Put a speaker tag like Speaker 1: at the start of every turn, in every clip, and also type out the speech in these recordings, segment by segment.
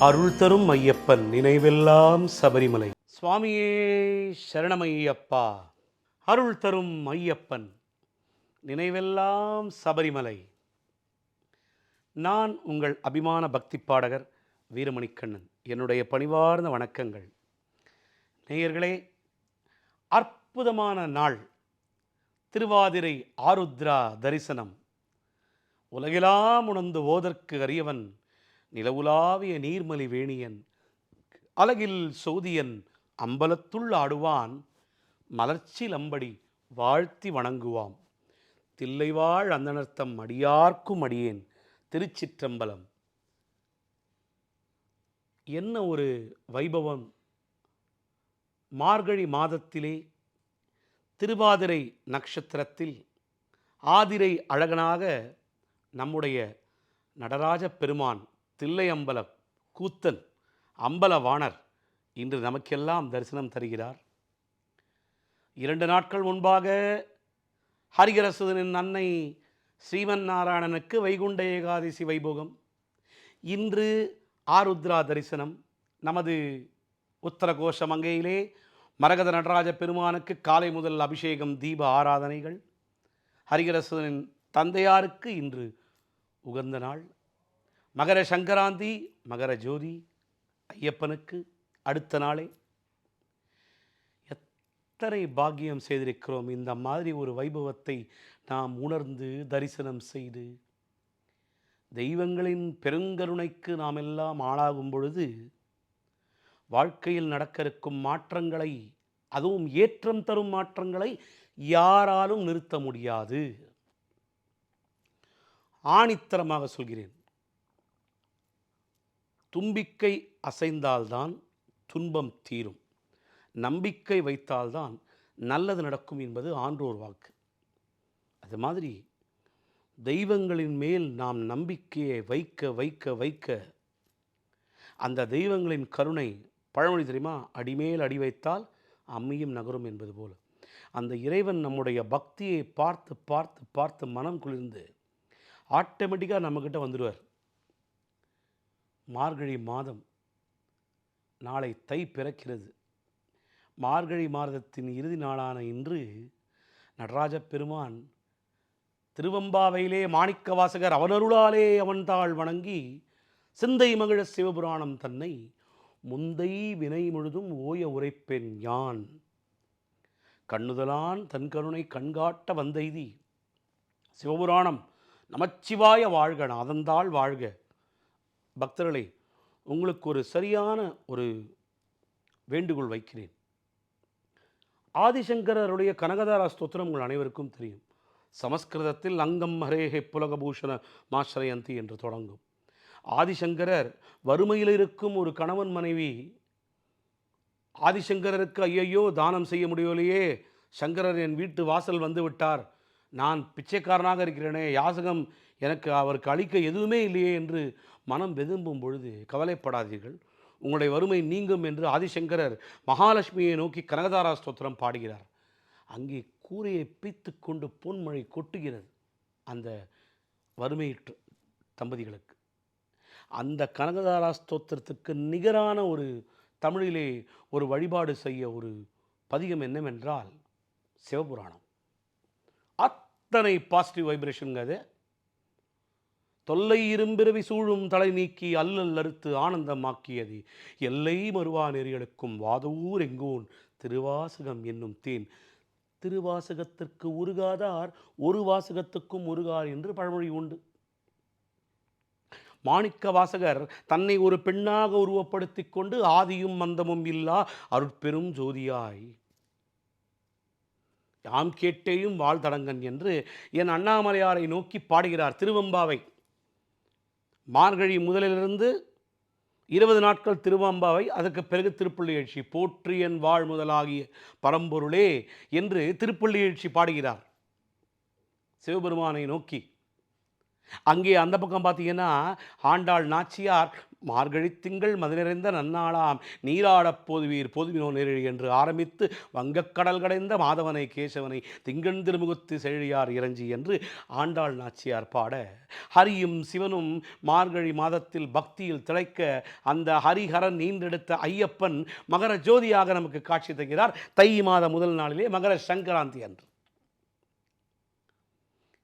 Speaker 1: அருள் தரும் ஐயப்பன் நினைவெல்லாம் சபரிமலை. சுவாமியே சரணமையப்பா அருள் தரும் ஐயப்பன் நினைவெல்லாம் சபரிமலை. நான் உங்கள் அபிமான பக்தி பாடகர் வீரமணிக்கண்ணன். என்னுடைய பணிவார்ந்த வணக்கங்கள். நேயர்களே அற்புதமான நாள். திருவாதிரை ஆருத்ரா தரிசனம். உலகெல்லாம் உணர்ந்து ஓதற்கு அறியவன் நிலவுலாவிய நீர்மலி வேணியன் அழகில் சோதியன் அம்பலத்துள் ஆடுவான் மலர்ச்சில் அம்படி வாழ்த்தி வணங்குவாம். தில்லைவாழ் அந்தனர்த்தம் அடியார்க்கும் அடியேன் திருச்சிற்றம்பலம். என்ன ஒரு வைபவம்! மார்கழி மாதத்திலே திருவாதிரை நட்சத்திரத்தில் ஆதிரை அழகனாக நம்முடைய நடராஜ பெருமான் தில்லையம்பல கூத்தன் அம்பலவாணர் இன்று நமக்கெல்லாம் தரிசனம் தருகிறார். இரண்டு நாட்கள் முன்பாக ஹரிகரசுதனின் அன்னை ஸ்ரீமன் நாராயணனுக்கு வைகுண்ட ஏகாதசி வைபோகம் இன்று ஆருத்ரா தரிசனம். நமது உத்தரகோஷ மங்கையிலே மரகத நடராஜ பெருமானுக்கு காலை முதல் அபிஷேகம் தீப ஆராதனைகள். ஹரிகரசுதனின் தந்தையாருக்கு இன்று உகந்த நாள். மகர சங்கராந்தி மகர ஜோதி ஐயப்பனுக்கு அடுத்த நாளே. எத்தனை பாக்கியம் செய்திருக்கிறோம். இந்த மாதிரி ஒரு வைபவத்தை நாம் உணர்ந்து தரிசனம் செய்து தெய்வங்களின் பெருங்கருணைக்கு நாம் எல்லாம் ஆளாகும் பொழுது வாழ்க்கையில் நடக்க இருக்கும் மாற்றங்களை அதுவும் ஏற்றம் தரும் மாற்றங்களை யாராலும் நிறுத்த முடியாது. ஆணித்தரமாக சொல்கிறேன். தும்பிக்கை அசைந்தால்தான் துன்பம் தீரும். நம்பிக்கை வைத்தால்தான் நல்லது நடக்கும் என்பது ஆன்றோர் வாக்கு. அது மாதிரி தெய்வங்களின் மேல் நாம் நம்பிக்கையை வைக்க வைக்க வைக்க அந்த தெய்வங்களின் கருணை பழமொழி தெரியுமா? அடிமேல் அடி வைத்தால் அம்மியும் நகரும் என்பது போல. அந்த இறைவன் நம்முடைய பக்தியை பார்த்து பார்த்து பார்த்து மனம் குளிர்ந்து ஆட்டோமேட்டிக்காக நம்மக்கிட்ட வந்துடுவார் மார்கழி மாதம் நாளை தை பிறக்கிறது. மார்கழி மாதத்தின் இறுதி நாளான இன்று நடராஜ பெருமான் திருவம்பாவையிலே மாணிக்க வாசகர் அவனருளாலே அவன்தாள் வணங்கி சிந்தை மகிழ சிவபுராணம் தன்னை முந்தை வினை முழுதும் ஓய உரைப்பெண் யான். கண்ணுதலான் தன் கருணை கண்காட்ட வந்தெய்தி. சிவபுராணம் நமச்சிவாய வாழ்க நாதந்தாள் வாழ்க. பக்தர்களை உங்களுக்கு ஒரு சரியான ஒரு வேண்டுகோள் வைக்கிறேன். ஆதிசங்கரருடைய கனகதாரா ஸ்தோத்திரம் உங்கள் அனைவருக்கும் தெரியும். சமஸ்கிருதத்தில் அங்கம் ஹரேஹே புலகபூஷண மாஸ்ரயந்தி என்று தொடங்கும். ஆதிசங்கரர் வறுமையில் இருக்கும் ஒரு கணவன் மனைவி ஆதிசங்கரருக்கு ஐயையோ தானம் செய்ய முடியவில்லையே சங்கரர் என் வீட்டு வாசல் வந்து விட்டார் நான் பிச்சைக்காரனாக இருக்கிறேனே யாசகம் எனக்கு அவருக்கு அளிக்க எதுவுமே இல்லையே என்று மனம் வெதும்பும் பொழுது கவலைப்படாதீர்கள். உங்களுடைய வறுமை நீங்கும் என்று ஆதிசங்கரர் மகாலட்சுமியை நோக்கி கனகதாரா ஸ்தோத்திரம் பாடுகிறார். அங்கே கூரையை பிய்த்து கொண்டு பொன்மழை கொட்டுகிறது. அந்த வறுமையிற்று தம்பதிகளுக்கு. அந்த கனகதாரா ஸ்தோத்திரத்துக்கு நிகரான ஒரு தமிழிலே ஒரு வழிபாடு செய்ய ஒரு பதிகம் என்னவென்றால் சிவபுராணம். அத்தனை பாசிட்டிவ் வைப்ரேஷனுங்கிறது தொல்லை இரும்பிறவி சூழும் தலை நீக்கி அல்லல் அறுத்து ஆனந்தமாக்கியது. எல்லை மறுவா நெறிகளுக்கும் வாதவூர் எங்கோன் திருவாசகம் என்னும் தேன். திருவாசகத்திற்கு உருகாதார் ஒரு வாசகத்துக்கும் உருகார் என்று பழமொழி உண்டு. மாணிக்க வாசகர் தன்னை ஒரு பெண்ணாக உருவப்படுத்திக் கொண்டு ஆதியும் மந்தமும் இல்லா அருட்பெரும் ஜோதியாய். யாம் கேட்டேயும் வாழ்தடங்கன் என்று என் அண்ணாமலையாரை நோக்கி பாடுகிறார் திருவம்பாவை. மார்கழி முதலிலிருந்து இருபது நாட்கள் திருவாம்பாவை அதற்கு பிறகு திருப்பள்ளி எழுச்சி போற்றி வாழ் முதலாகிய பரம்பொருளே என்று திருப்பள்ளி எழுச்சி பாடுகிறார். சிவபெருமானை நோக்கி. அங்கே அந்த பக்கம் பார்த்தீங்கன்னா ஆண்டாள் நாச்சியார் மார்கழி திங்கள் மதிநிறைந்த நன்னாளாம் நீராடப் போதுவீர் போதுவினோ நேரிழி என்று ஆரம்பித்து வங்கக்கடல் கடைந்த மாதவனை கேசவனை திங்கண் திருமுகத்து செழியார் இறஞ்சி என்று ஆண்டாள் நாச்சியார் பாட ஹரியும் சிவனும் மார்கழி மாதத்தில் பக்தியில் திளைக்க அந்த ஹரிஹரன் நீண்டெடுத்த ஐயப்பன் மகர ஜோதியாக நமக்கு காட்சி தருகிறார். தை மாத முதல் நாளிலே மகர சங்கராந்தி அன்று.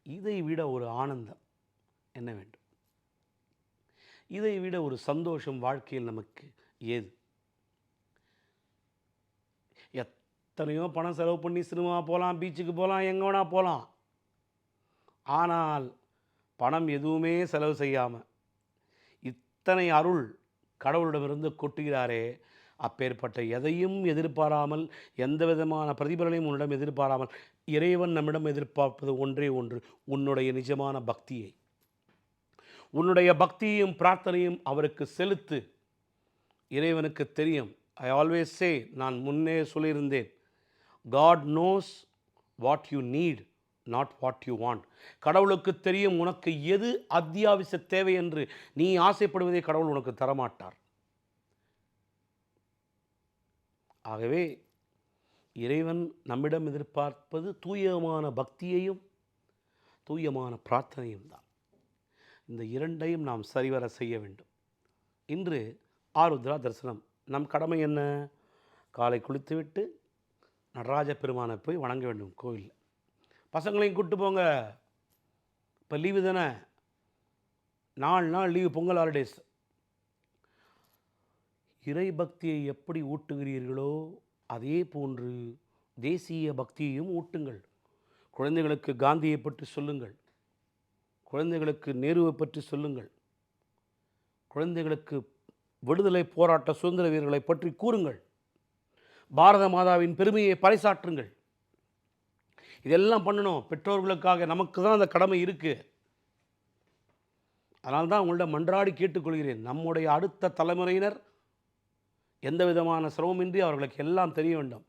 Speaker 1: இதை விட ஒரு ஆனந்தம் என்ன வேண்டும்? இதை விட ஒரு சந்தோஷம் வாழ்க்கையில் நமக்கு ஏது எத்தனையோ பணம் செலவு பண்ணி சினிமா போகலாம் பீச்சுக்கு போகலாம் எங்கே வேணால் போகலாம் ஆனால் பணம் எதுவுமே செலவு செய்யாமல் இத்தனை அருள் கடவுளிடமிருந்து கொட்டுகிறாரே அப்பேற்பட்ட எதையும் எதிர்பாராமல் எந்த விதமான பிரதிபலனையும் உன்னிடம் எதிர்பாராமல் இறைவன் நம்மிடம் எதிர்பார்ப்பது ஒன்றே ஒன்று உன்னுடைய நிஜமான பக்தியை. உன்னுடைய பக்தியையும் பிரார்த்தனையும் அவருக்கு செலுத்து. இறைவனுக்கு தெரியும். ஐ ஆல்வேஸ் சே நான் முன்னே சொல்லியிருந்தேன். God knows what you need not what you want கடவுளுக்கு தெரியும் உனக்கு எது அத்தியாவசிய தேவை என்று நீ ஆசைப்படுவதை கடவுள் உனக்கு தரமாட்டார். ஆகவே இறைவன் நம்மிடம் எதிர்பார்ப்பது தூயமான பக்தியையும் தூயமான பிரார்த்தனையும் தான். இந்த இரண்டையும் நாம் சரிவர செய்ய வேண்டும். இன்று ஆருத்ரா தரிசனம். நம் கடமை என்ன? காலை குளித்துவிட்டு நடராஜ பெருமானை போய் வணங்க வேண்டும் கோவிலில். பசங்களையும் கூப்பிட்டு போங்க. இப்போ லீவு தானே? நாலு நாள் லீவு பொங்கல் ஹாலிடேஸ் இறை பக்தியை எப்படி ஊட்டுகிறீர்களோ அதே போன்று தேசிய பக்தியையும் ஊட்டுங்கள். குழந்தைகளுக்கு காந்தியை பற்றி சொல்லுங்கள். குழந்தைகளுக்கு நேருவை பற்றி சொல்லுங்கள். குழந்தைகளுக்கு விடுதலை போராட்ட சுதந்திர வீரர்களை பற்றி கூறுங்கள். பாரத மாதாவின் பெருமையை பறைசாற்றுங்கள். இதெல்லாம் பண்ணணும். பெற்றோர்களுக்காக நமக்கு தான் அந்த கடமை இருக்குது அதனால் தான் உங்கள்ட்ட மன்றாடி கேட்டுக்கொள்கிறேன். நம்முடைய அடுத்த தலைமுறையினர் எந்த விதமான சிரமமின்றி அவர்களுக்கு எல்லாம் தெரிய வேண்டும்.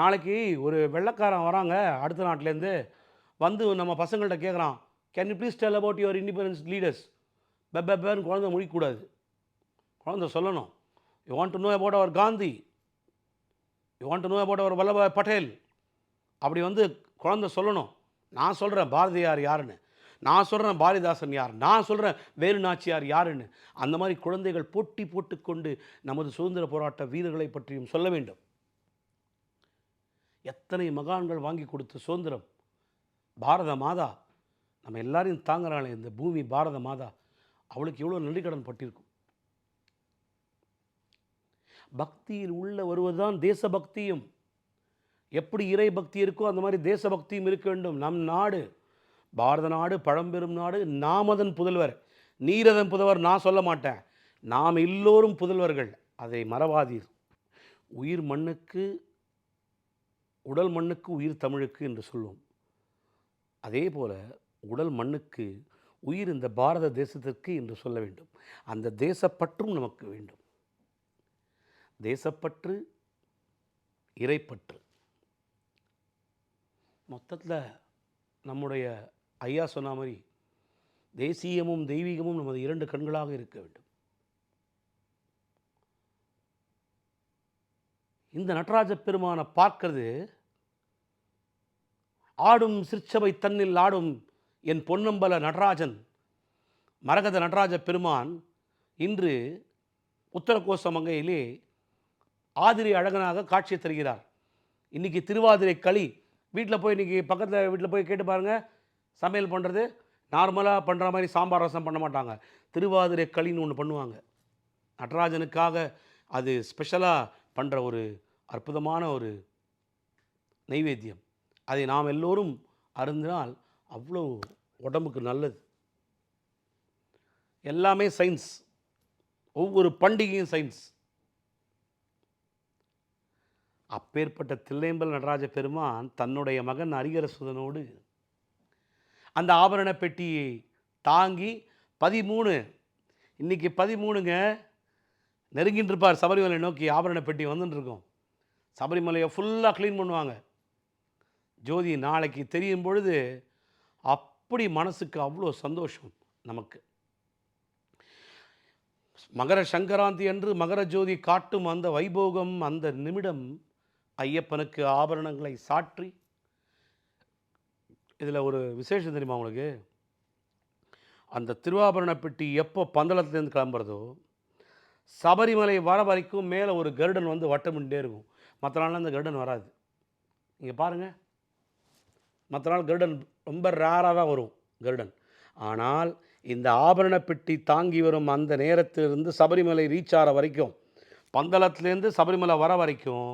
Speaker 1: நாளைக்கு ஒரு வெள்ளக்காரன் வராங்க. அடுத்த நாட்டிலேருந்து வந்து நம்ம பசங்கள்கிட்ட கேட்குறான். Can you please tell about your independence leaders பெப்பேன்னு குழந்தை முடிக்கக்கூடாது குழந்தை சொல்லணும். You want to know about our Gandhi you want to know about our Vallabhbhai Patel அப்படி வந்து குழந்தை சொல்லணும். நான் சொல்கிறேன் பாரதியார் யாருன்னு. நான் சொல்கிறேன் பாரதிதாசன் யார்? நான் சொல்கிறேன் வேலு நாச்சியார் யாருன்னு. அந்த மாதிரி குழந்தைகள் போட்டி போட்டுக்கொண்டு நமது சுதந்திர போராட்ட வீரர்களை பற்றியும் சொல்ல வேண்டும். எத்தனை மகான்கள் வாங்கி கொடுத்த சுதந்திரம்? பாரத மாதா நம்ம எல்லாரையும் தாங்குறாளே இந்த பூமி பாரத மாதா. அவளுக்கு எவ்வளோ நன்றிக்கடன் பட்டிருக்கும். பக்தியில் உள்ள வருவதுதான் தேசபக்தியும். எப்படி இறை பக்தி இருக்கோ அந்த மாதிரி தேசபக்தியும் இருக்க வேண்டும். நம் நாடு பாரத நாடு பழம்பெரும் நாடு நாம் அதன் புதல்வர். நீரதன் புதல்வர் நான் சொல்ல மாட்டேன். நாம் எல்லோரும் புதல்வர்கள். அதை மறவாதீர். உயிர் மண்ணுக்கு உடல் மண்ணுக்கு உயிர் தமிழுக்கு என்று சொல்லுவோம் அதே போல உடல் மண்ணுக்கு உயிர் இந்த பாரத தேசத்திற்கு என்று சொல்ல வேண்டும். அந்த தேசப்பற்றும் நமக்கு வேண்டும். தேசப்பற்று இறைப்பற்று. மொத்தத்தில் நம்முடைய ஐயா சொன்ன மாதிரி தேசியமும் தெய்வீகமும் நமது இரண்டு கண்களாக இருக்க வேண்டும். இந்த நடராஜ பெருமானை பார்க்கிறது ஆடும் சிற்சபை தன்னில் ஆடும் என் பொன்னம்பல நடராஜன் மரகத நடராஜ பெருமான் இன்று உத்தரகோச மங்கையிலே ஆதிரி அழகனாக காட்சி தருகிறார். இன்னைக்கு திருவாதிரை களி வீட்டில் போய் இன்றைக்கி பக்கத்தில் வீட்டில் போய் கேட்டு பாருங்கள் சமையல் பண்ணுறது நார்மலாக பண்ணுற மாதிரி சாம்பார் ரசம் பண்ண மாட்டாங்க. திருவாதிரை களின்னு ஒன்று பண்ணுவாங்க. நடராஜனுக்காக அது ஸ்பெஷலாக பண்ணுற ஒரு அற்புதமான ஒரு நைவேத்தியம். அதை நாம் எல்லோரும் அருந்தினால் அவ்வளோ உடம்புக்கு நல்லது. எல்லாமே சயின்ஸ் ஒவ்வொரு பண்டிகையும் சயின்ஸ் அப்பேற்பட்ட தில்லையம்பல் நடராஜ பெருமான் தன்னுடைய மகன் அரிகரசுதனோடு அந்த ஆபரண பெட்டியை தாங்கி பதிமூணு இன்றைக்கி பதிமூணுங்க நெருங்கிட்டு இருப்பார் சபரிமலை நோக்கி ஆபரண பெட்டி வந்துட்டுருக்கோம் சபரிமலையை ஃபுல்லாக க்ளீன் பண்ணுவாங்க. ஜோதி நாளைக்கு தெரியும் பொழுது அப்படி மனசுக்கு அவ்வளோ சந்தோஷம் நமக்கு. மகர சங்கராந்தி அன்று மகர ஜோதி காட்டும் அந்த வைபோகம் அந்த நிமிடம் ஐயப்பனுக்கு ஆபரணங்களை சாற்றி. இதில் ஒரு விசேஷம் தெரியுமா உங்களுக்கு? அந்த திருவாபரண பெட்டி எப்போ பந்தளத்துலேருந்து கிளம்புறதோ சபரிமலை வர வரைக்கும் மேலே ஒரு கருடன் வந்து வட்டமிட்டே இருக்கும். மற்ற நாளில் அந்த கருடன் வராது. இங்கே பாருங்கள் மற்ற நாள் கருடன் ரொம்ப ரேராக தான் வரும் கருடன். ஆனால் இந்த ஆபரண பெட்டி தாங்கி வரும் அந்த நேரத்திலிருந்து சபரிமலை ரீச் ஆகிற வரைக்கும் பந்தளத்துலேருந்து சபரிமலை வர வரைக்கும்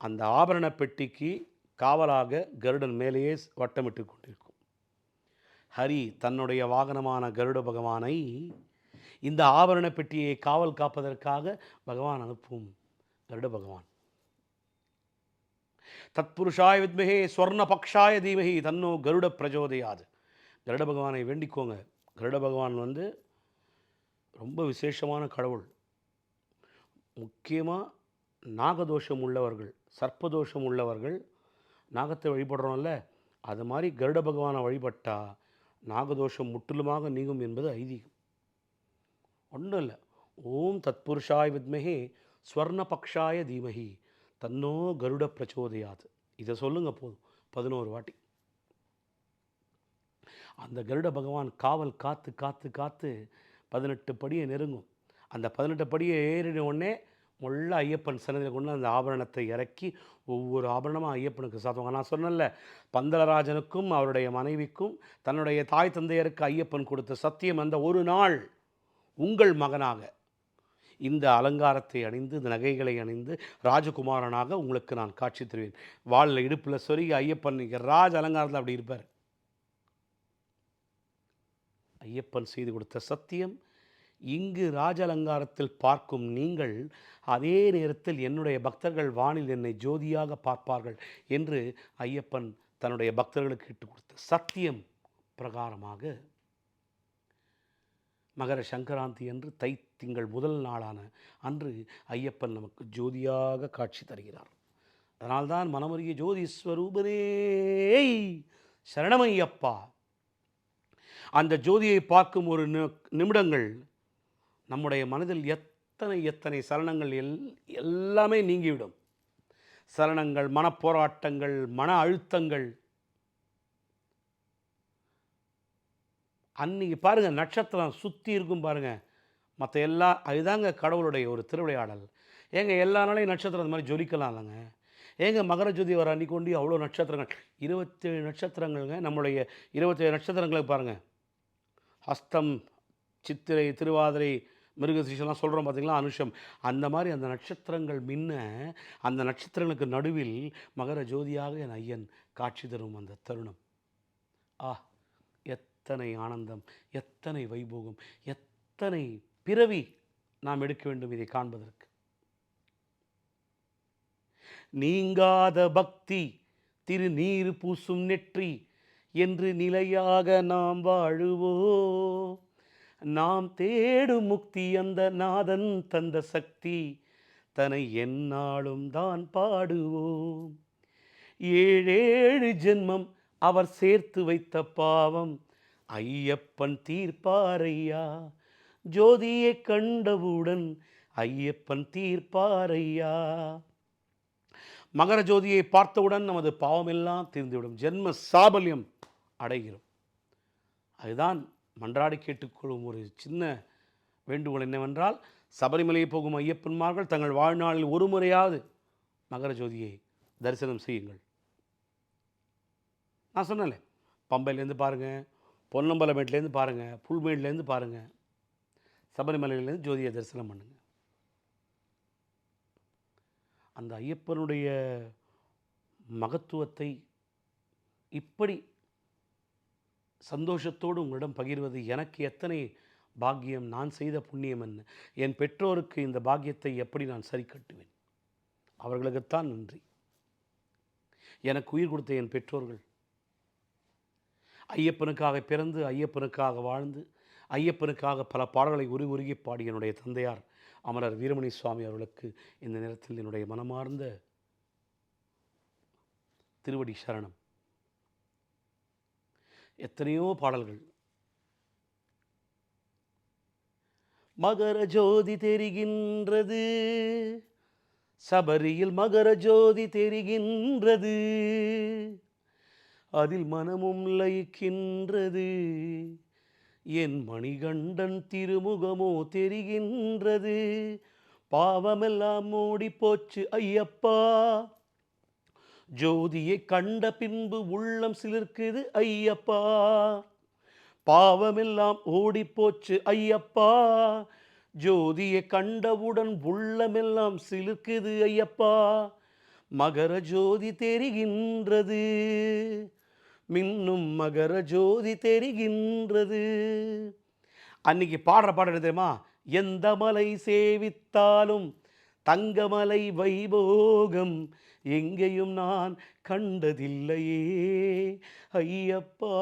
Speaker 1: அந்த ஆபரண பெட்டிக்கு காவலாக கருடன் மேலேயே வட்டமிட்டு கொண்டிருக்கும். ஹரி தன்னுடைய வாகனமான கருட பகவானை இந்த ஆபரண பெட்டியை காவல் காப்பதற்காக பகவான் அனுப்பும் கருட பகவான். தத்புருஷாய வித்மகே ஸ்வர்ண பக்ஷாய தீமகி தன்னோ கருட பிரஜோதயாது. கருட பகவானை வேண்டிக்கோங்க. கருட பகவான் வந்து ரொம்ப விசேஷமான கடவுள். முக்கியமாக நாகதோஷம் உள்ளவர்கள் சர்ப்பதோஷம் உள்ளவர்கள் நாகத்தை வழிபடுறோம்ல அது மாதிரி கருட பகவானை வழிபட்டால் நாகதோஷம் முற்றிலுமாக நீங்கும் என்பது ஐதீகம். ஒன்றும் இல்லை. ஓம் தத்புருஷாய வித்மகே ஸ்வர்ண பக்ஷாய தீமகி தன்னோ கருட பிரச்சோதையாது. இதை சொல்லுங்க போதும். பதினோரு வாட்டி. அந்த கருட பகவான் காவல் காத்து காத்து காத்து பதினெட்டு படியை நெருங்கும். அந்த பதினெட்டு படியை ஏறின உடனே முள்ள ஐயப்பன் சன்னதியில் கொண்டு அந்த ஆபரணத்தை இறக்கி ஒவ்வொரு ஆபரணமாக ஐயப்பனுக்கு சாத்துவாங்க. நான் சொன்னேன்ல பந்தலராஜனுக்கும் அவருடைய மனைவிக்கும் தன்னுடைய தாய் தந்தையருக்கு ஐயப்பன் கொடுத்த சத்தியம் அந்த ஒரு நாள் உங்கள் மகனாக. இந்த அலங்காரத்தை அணிந்து இந்த நகைகளை அணிந்து ராஜகுமாரனாக உங்களுக்கு நான் காட்சி தருவேன். வாளில் இடுப்பில் சொருகி ஐயப்பன் இங்கே ராஜ அலங்காரத்தில் அப்படி இருப்பார். ஐயப்பன் செய்து கொடுத்த சத்தியம் இங்கு ராஜ அலங்காரத்தில் பார்க்கும் நீங்கள் அதே நேரத்தில் என்னுடைய பக்தர்கள் வானில் என்னை ஜோதியாக பார்ப்பார்கள் என்று ஐயப்பன் தன்னுடைய பக்தர்களுக்கு இட்டு கொடுத்த சத்தியம் பிரகாரமாக மகர சங்கராந்தி என்று தை திங்கள் முதல் நாளான அன்று ஐயப்பன் நமக்கு ஜோதியாக காட்சி தருகிறார். அதனால்தான் மனமருகிய ஜோதி ஸ்வரூபனே சரணமையப்பா. அந்த ஜோதியை பார்க்கும் ஒரு நி- நிமிடங்கள் நம்முடைய மனதில் எத்தனை எத்தனை சரணங்கள் எல் எல்லாமே நீங்கிவிடும். சரணங்கள் மனப்போராட்டங்கள் மன அழுத்தங்கள் அன்னைக்கு பாருங்கள் நட்சத்திரம் சுற்றி இருக்கும் பாருங்கள் மற்ற எல்லா அதுதாங்க கடவுளுடைய ஒரு திருவிளையாடல். ஏங்க எல்லா நாளையும் நட்சத்திரம் அந்த மாதிரி ஜொலிக்கலாம் இல்லைங்க? ஏங்க மகர ஜோதி வர அன்னைக்கு கொண்டு அவ்வளோ நட்சத்திரங்கள்? இருபத்தேழு நட்சத்திரங்கள்ங்க நம்மளுடைய இருபத்தேழு நட்சத்திரங்களுக்கு பாருங்கள் ஹஸ்தம் சித்திரை திருவாதிரை மிருகசீஷெல்லாம் சொல்கிறோம் பார்த்திங்களா அனுஷம். அந்த மாதிரி அந்த நட்சத்திரங்கள் மின்ன அந்த நட்சத்திரங்களுக்கு நடுவில் மகர ஜோதியாக என் ஐயன் காட்சி தரும் அந்த தருணம். ஆ எத்தனை ஆனந்தம் எத்தனை வைபோகம் எத்தனை பிறவி நாம் எடுக்க வேண்டும் இதை காண்பதற்கு. நீங்காத பக்தி திருநீர் பூசும் நெற்றி என்று நிலையாக நாம் வாழுவோ? நாம் தேடும் முக்தி அந்த நாதன் தந்த சக்தி தன்னை என்னாலும் தான் பாடுவோம் ஏழேழு ஜென்மம் அவர் சேர்த்து வைத்த பாவம் ஐயப்பன் தீர்ப்பாரையா? ஜோதியை கண்டவுடன் ஐயப்பன் தீர்ப்பாரையா? மகர ஜோதியை பார்த்தவுடன் நமது பாவமெல்லாம் தீர்ந்துவிடும். ஜென்ம சாபல்யம் அடைகிறோம். அதுதான் மன்றாடி கேட்டுக்கொள்ளும் ஒரு சின்ன வேண்டுகோள் என்னவென்றால் சபரிமலை போகும் ஐயப்பன்மார்கள் தங்கள் வாழ்நாளில் ஒரு முறையாவது மகர ஜோதியை தரிசனம் செய்யுங்கள். நான் சொன்னேன் பம்பையிலேருந்து பாருங்கள் பொன்னம்பலமேட்லேருந்து பாருங்கள் புல்மேட்லேருந்து பாருங்கள் சபரிமலையிலேருந்து ஜோதியை தரிசனம் பண்ணுங்கள் அந்த ஐயப்பனுடைய மகத்துவத்தை இப்படி சந்தோஷத்தோடு உங்களிடம் பகிர்வது எனக்கு எத்தனை பாக்கியம் நான் செய்த புண்ணியம் என்ன? என் பெற்றோருக்கு இந்த பாக்கியத்தை எப்படி நான் சரி கட்டுவேன்? அவர்களுக்குத்தான் நன்றி. எனக்கு உயிர் கொடுத்த என் பெற்றோர்கள் ஐயப்பனுக்காக பிறந்து ஐயப்பனுக்காக வாழ்ந்து ஐயப்பனுக்காக பல பாடல்களை உரு உருகி பாடிய என்னுடைய தந்தையார் அமரர் வீரமணி சுவாமி அவர்களுக்கு இந்த நேரத்தில் என்னுடைய மனமார்ந்த திருவடி சரணம். எத்தனையோ பாடல்கள். மகர ஜோதி தெரிகின்றது. சபரியில் மகர ஜோதி தெரிகின்றது. அதில் மனமும் லயிக்கின்றது. என் மணிகண்டன் திருமுகமோ தெரிகின்றது. பாவமெல்லாம் மூடி போச்சு ஐயப்பா. ஜோதியை கண்ட பின்பு உள்ளம் சிலிர்க்குது ஐயப்பா. பாவமெல்லாம் ஓடிப்போச்சு போச்சு ஐயப்பா. ஜோதியை கண்டவுடன் உள்ளமெல்லாம் சிலிர்க்குது ஐயப்பா. மகர ஜோதி தெரிகின்றது. மின்னும் மகர ஜோதி தெரிகின்றது. அன்னைக்கு பாடுற பாடல் தெரியுமா? எந்த மலை சேவித்தாலும் தங்கமலை வைபோகம் எங்கேயும் நான் கண்டதில்லையே. ஐயப்பா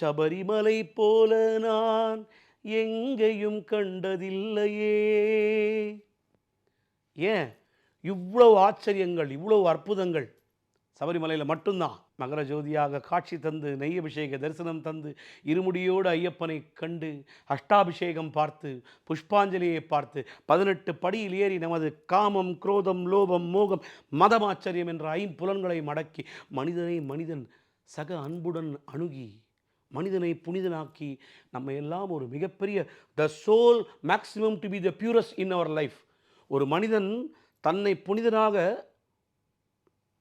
Speaker 1: சபரிமலை போல நான் எங்கேயும் கண்டதில்லையே. ஏன்? இவ்வளவு ஆச்சரியங்கள் இவ்வளவு அற்புதங்கள் சபரிமலையில் மட்டும்தான். மகர ஜோதியாக காட்சி தந்து நெய் அபிஷேக தரிசனம் தந்து இருமுடியோடு ஐயப்பனை கண்டு அஷ்டாபிஷேகம் பார்த்து புஷ்பாஞ்சலியை பார்த்து பதினெட்டு படியில் ஏறி நமது காமம் குரோதம் லோபம் மோகம் மதமாச்சரியம் என்ற ஐம்புலன்களை மடக்கி மனிதனை மனிதன் சக அன்புடன் அணுகி மனிதனை புனிதனாக்கி நம்ம எல்லாம் ஒரு மிகப்பெரிய the soul maximum to be the purest in our life ஒரு மனிதன் தன்னை புனிதனாக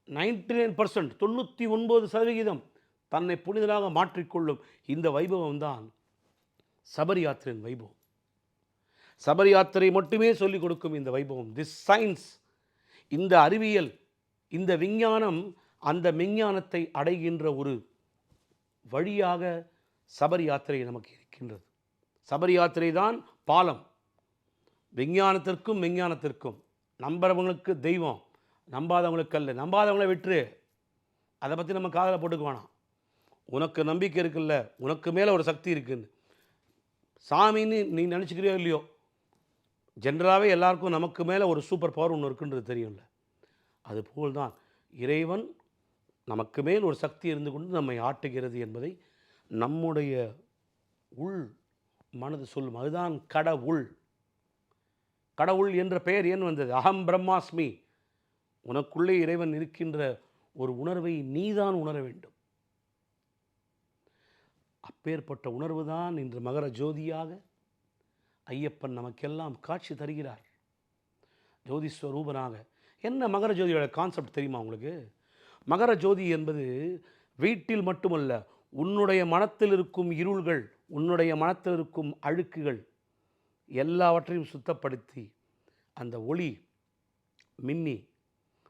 Speaker 1: நைன்டி நைன் பர்சன்ட் தொண்ணூற்றி ஒன்பது சதவிகிதம் தன்னை புனிதனாக மாற்றிக்கொள்ளும் இந்த வைபவம் தான் சபரி யாத்திரையின் வைபவம். சபரி யாத்திரை மட்டுமே சொல்லிக் கொடுக்கும் இந்த வைபவம். திஸ் சயின்ஸ் இந்த அறிவியல் இந்த விஞ்ஞானம் அந்த மெஞ்ஞானத்தை அடைகின்ற ஒரு வழியாக சபரி யாத்திரை நமக்கு இருக்கின்றது. சபரி யாத்திரை தான் பாலம். விஞ்ஞானத்திற்கும் விஞ்ஞானத்திற்கும். நம்புறவங்களுக்கு தெய்வம். நம்பாதவங்களுக்கு கல் நம்பாதவங்கள விட்டுரு. அதை பற்றி நம்ம காதில் போட்டுக்க வேணாம் உனக்கு நம்பிக்கை இருக்குல்ல. உனக்கு மேலே ஒரு சக்தி இருக்குன்னு. சாமின்னு நீ நினச்சிக்கிறியோ இல்லையோ? ஜென்ரலாகவே எல்லாருக்கும் நமக்கு மேலே ஒரு சூப்பர் பவர் ஒன்று இருக்குன்றது தெரியும்ல. அதுபோல் தான் இறைவன் நமக்கு மேல் ஒரு சக்தி இருந்து கொண்டு நம்மை ஆட்டுகிறது என்பதை நம்முடைய உள் மனது சொல்லும். அதுதான் கடவுள். கடவுள் என்ற பெயர் ஏன் வந்தது? அகம் பிரம்மாஸ்மி. உனக்குள்ளே இறைவன் இருக்கின்ற ஒரு உணர்வை நீதான் உணர வேண்டும். அப்பேற்பட்ட உணர்வு தான் இன்று மகர ஜோதியாக ஐயப்பன் நமக்கெல்லாம் காட்சி தருகிறார். ஜோதி ஸ்வரூபனாக என்ன மகர ஜோதியோட கான்செப்ட் தெரியுமா உங்களுக்கு? மகர ஜோதி என்பது வீட்டில் மட்டுமல்ல உன்னுடைய மனத்தில் இருக்கும் இருள்கள் உன்னுடைய மனத்தில் இருக்கும் அழுக்குகள் எல்லாவற்றையும் சுத்தப்படுத்தி அந்த ஒளி மின்னி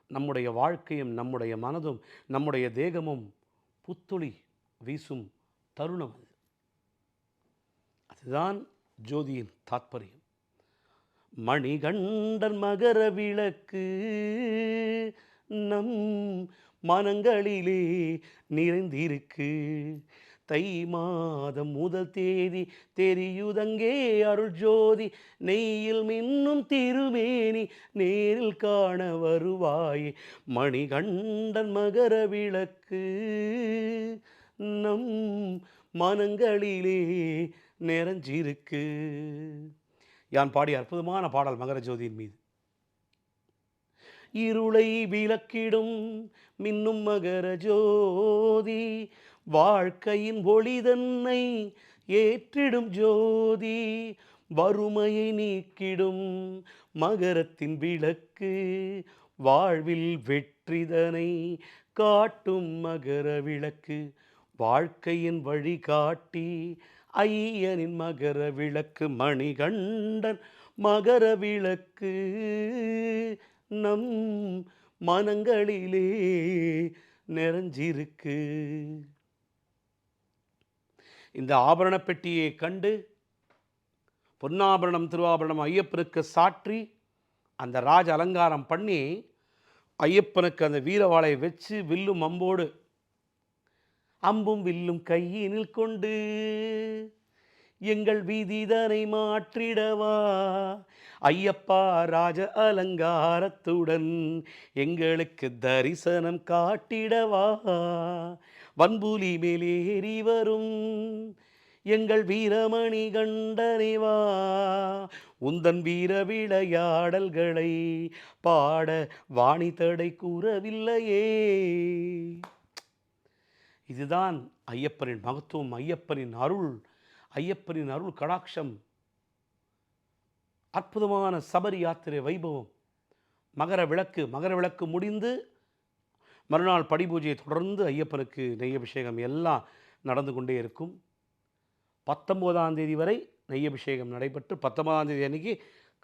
Speaker 1: நம்முடைய வாழ்க்கையும் நம்முடைய மனதும் நம்முடைய தேகமும் புத்துளி வீசும் தருணம் அது. அதுதான் ஜோதியின் தாத்பரியம். மணிகண்டன் மகர விளக்கு நம் மனங்களிலே நிறைந்திருக்கு. தை மாதம் முதல் தேதி தெரியுதங்கே அருள் ஜோதி. நெய்யில் மின்னும் திருமேனி நேரில் காண வருவாயே. மணிகண்டன் மகர விளக்கு நம் மனங்களிலே நிறைஞ்சிருக்கு. யான் பாடிய அற்புதமான பாடல் மகர ஜோதியின் மீது. இருளை விளக்கிடும் மின்னும் மகர ஜோதி. வாழ்க்கையின் ஒளிதன்னை ஏற்றிடும் ஜோதி வறுமையை நீக்கிடும் மகரத்தின் விளக்கு வாழ்வில் வெற்றிதனை காட்டும் மகர விளக்கு வாழ்க்கையின் வழிகாட்டி ஐயனின் மகர விளக்கு மணிகண்டன் மகர விளக்கு. நம் மனங்களிலே நிறைஞ்சிருக்கு. இந்த ஆபரண பெட்டியை கண்டு பொன்னாபரணம் திருவாபரணம் ஐயப்பனுக்கு சாற்றி அந்த ராஜ அலங்காரம் பண்ணி ஐயப்பனுக்கு அந்த வீரவாளை வச்சு வில்லும் அம்போடு அம்பும் வில்லும் கையினில் கொண்டு எங்கள் வீதிதனை மாற்றிடவா? ஐயப்பா ராஜ அலங்காரத்துடன் எங்களுக்கு தரிசனம் காட்டிடவா? வன்புலி மேலேறி வரும். எங்கள் வீரமணி கண்டனிவா உந்தன் வீர விளையாடல்களை பாட வாணி தடை கூறவில்லையே. இதுதான் ஐயப்பனின் மகத்துவம் ஐயப்பனின் அருள் ஐயப்பனின் அருள் கடாட்சம். அற்புதமான சபரி யாத்திரை வைபவம். மகர விளக்கு மகர விளக்கு முடிந்து மறுநாள் படிபூஜையை தொடர்ந்து ஐயப்பனுக்கு நெய் அபிஷேகம் எல்லாம் நடந்து கொண்டே இருக்கும். பத்தொம்போதாம் தேதி வரை நெய் அபிஷேகம் நடைபெற்று பத்தொன்பதாம் தேதி அன்னைக்கு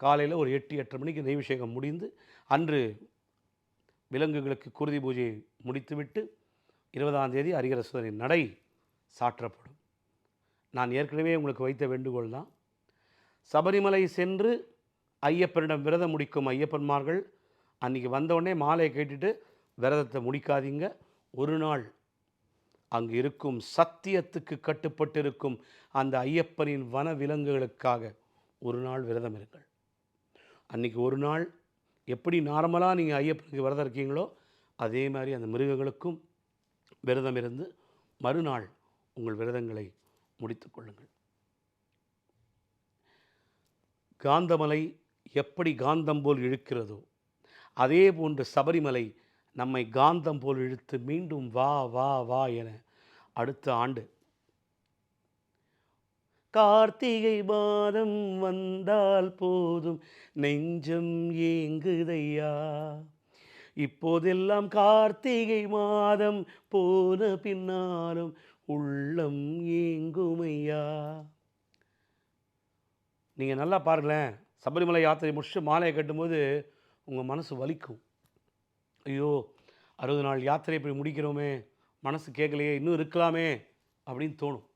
Speaker 1: காலையில் ஒரு எட்டு எட்டரை மணிக்கு நெய் அபிஷேகம் முடிந்து அன்று விலங்குகளுக்கு குருதி பூஜையை முடித்துவிட்டு இருபதாம் தேதி ஹரிகரசுதனின் நடை சாற்றப்படும். நான் ஏற்கனவே உங்களுக்கு வைத்த வேண்டுகோள் தான். சபரிமலை சென்று ஐயப்பனிடம் விரதம் முடிக்கும் ஐயப்பன்மார்கள் அன்றைக்கி வந்தவுடனே மாலையை கேட்டுட்டு விரதத்தை முடிக்காதீங்க. ஒரு நாள் அங்கு இருக்கும் சத்தியத்துக்கு கட்டுப்பட்டு இருக்கும் அந்த ஐயப்பனின் வன விலங்குகளுக்காக ஒரு நாள் விரதம் இருங்கள். அன்றைக்கி ஒரு நாள் எப்படி நார்மலாக நீங்கள் ஐயப்பனுக்கு விரதம் இருக்கீங்களோ அதே மாதிரி அந்த மிருகங்களுக்கும் விரதம் இருந்து மறுநாள் உங்கள் விரதங்களை முடித்துக் கொள்ளுங்கள். காந்தமலை எப்படி காந்தம் போல் இழுக்கிறதோ அதே போன்று சபரிமலை நம்மை காந்தம் போல் இழுத்து மீண்டும் வா வா வா என அடுத்த ஆண்டு. கார்த்திகை மாதம் வந்தால் போதும் நெஞ்சம் ஏங்குதையா? இப்போதெல்லாம் கார்த்திகை மாதம் போன பின்னாலும் உள்ளம் ஏங்குமையா? நீங்கள் நல்லா பாருங்களேன். சபரிமலை யாத்திரை முடிச்சுட்டு மாலையை கட்டும்போது உங்கள் மனசு வலிக்கும். ஐயோ அறுபது நாள் யாத்திரை இப்படி முடிக்கிறோமே மனசு கேட்கலையே இன்னும் இருக்கலாமே அப்படின்னு தோணும்.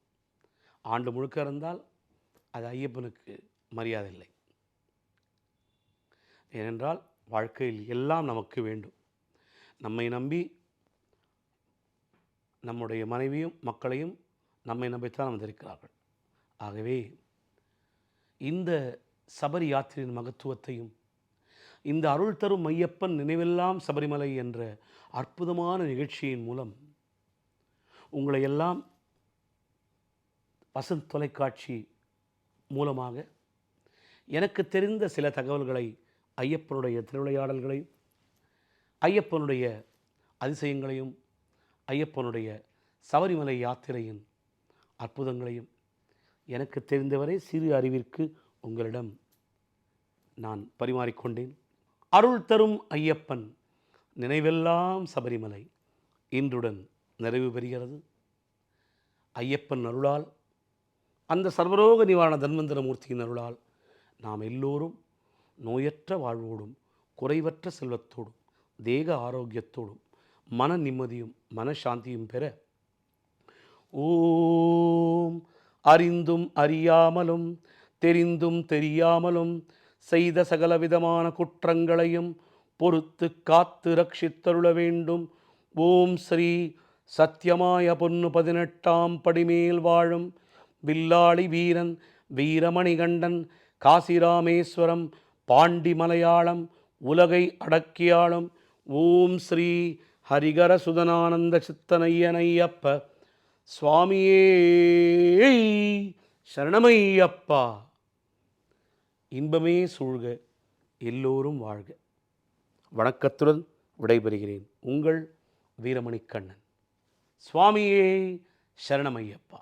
Speaker 1: ஆண்டு முழுக்க இருந்தால் அது ஐயப்பனுக்கு மரியாதை இல்லை. ஏனென்றால் வாழ்க்கையில் எல்லாம் நமக்கு வேண்டும். நம்மை நம்பி நம்முடைய மனைவியும் மக்களையும் நம்மை நம்பித்தான் வந்திருக்கிறார்கள். ஆகவே இந்த சபரி யாத்திரையின் மகத்துவத்தையும் இந்த அருள் தரும் மையப்பன் நினைவெல்லாம் சபரிமலை என்ற அற்புதமான நிகழ்ச்சியின் மூலம் உங்களை எல்லாம் வசந்த் தொலைக்காட்சி மூலமாக எனக்கு தெரிந்த சில தகவல்களை ஐயப்பனுடைய திருவிளையாடல்களையும் ஐயப்பனுடைய அதிசயங்களையும் ஐயப்பனுடைய சபரிமலை யாத்திரையின் அற்புதங்களையும் எனக்கு தெரிந்தவரை சிறு அறிவிற்கு உங்களிடம் நான் பரிமாறிக்கொண்டேன். அருள் தரும் ஐயப்பன். நினைவெல்லாம் சபரிமலை. இன்றுடன் நிறைவு பெறுகிறது. ஐயப்பன் அருளால் அந்த சர்வரோக நிவாரண தன்வந்திர மூர்த்தியின் அருளால் நாம் எல்லோரும் நோயற்ற வாழ்வோடும் குறைவற்ற செல்வத்தோடும் தேக ஆரோக்கியத்தோடும் மன நிம்மதியும் மனசாந்தியும் பெற ஓம். அறிந்தும் அறியாமலும் தெரிந்தும் தெரியாமலும் செய்த சகலவிதமான குற்றங்களையும் பொறுத்து காத்து ரட்சித்தருள வேண்டும். ஓம் ஸ்ரீ சத்தியமாய பொன்னு பதினெட்டாம் படிமேல் வாழும் வில்லாளி வீரன் வீரமணிகண்டன் காசிராமேஸ்வரம் பாண்டி மலையாளம் உலகை அடக்கியாளும். ஓம் ஸ்ரீ ஹரிகர சுதனானந்த சித்தனையனையப்ப. சுவாமியே சரணமையப்பா. இன்பமே சூழ்க எல்லோரும் வாழ்க. வணக்கத்துடன் விடைபெறுகிறேன் உங்கள் வீரமணி கண்ணன் சுவாமியே சரணமையப்பா.